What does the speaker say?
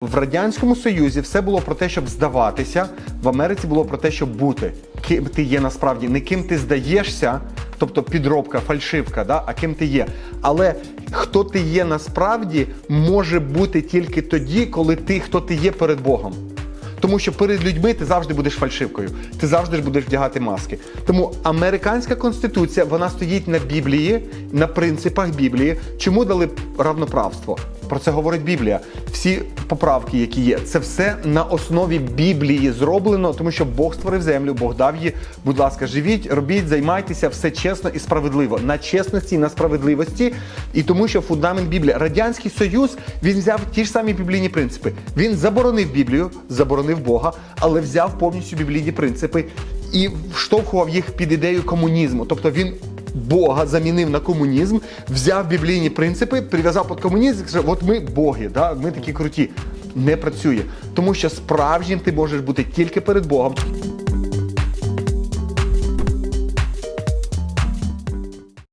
В радянському союзі все було про те, щоб здаватися. В Америці було про те, щоб бути. Ким ти є насправді, не ким ти здаєшся, тобто підробка, фальшивка, да? а ким ти є. Але хто ти є насправді, може бути тільки тоді, коли ти хто ти є перед Богом. Тому що перед людьми ти завжди будеш фальшивкою, ти завжди ж будеш вдягати маски. Тому американська конституція вона стоїть на Біблії, на принципах Біблії. Чому дали равноправство? Про це говорить Біблія. Всі поправки, які є, це все на основі Біблії зроблено, тому що Бог створив землю, Бог дав її. Будь ласка, живіть, робіть, займайтеся все чесно і справедливо. На чесності на справедливості. І тому, що фундамент Біблії. Радянський Союз він взяв ті ж самі біблійні принципи. Він заборонив Біблію, заборонив Бога, але взяв повністю біблійні принципи і вштовхував їх під ідею комунізму. Тобто він Бога замінив на комунізм, взяв біблійні принципи, прив'язав під комунізм сказав, от ми боги, да? ми такі круті. Не працює. Тому що справжнім ти можеш бути тільки перед Богом.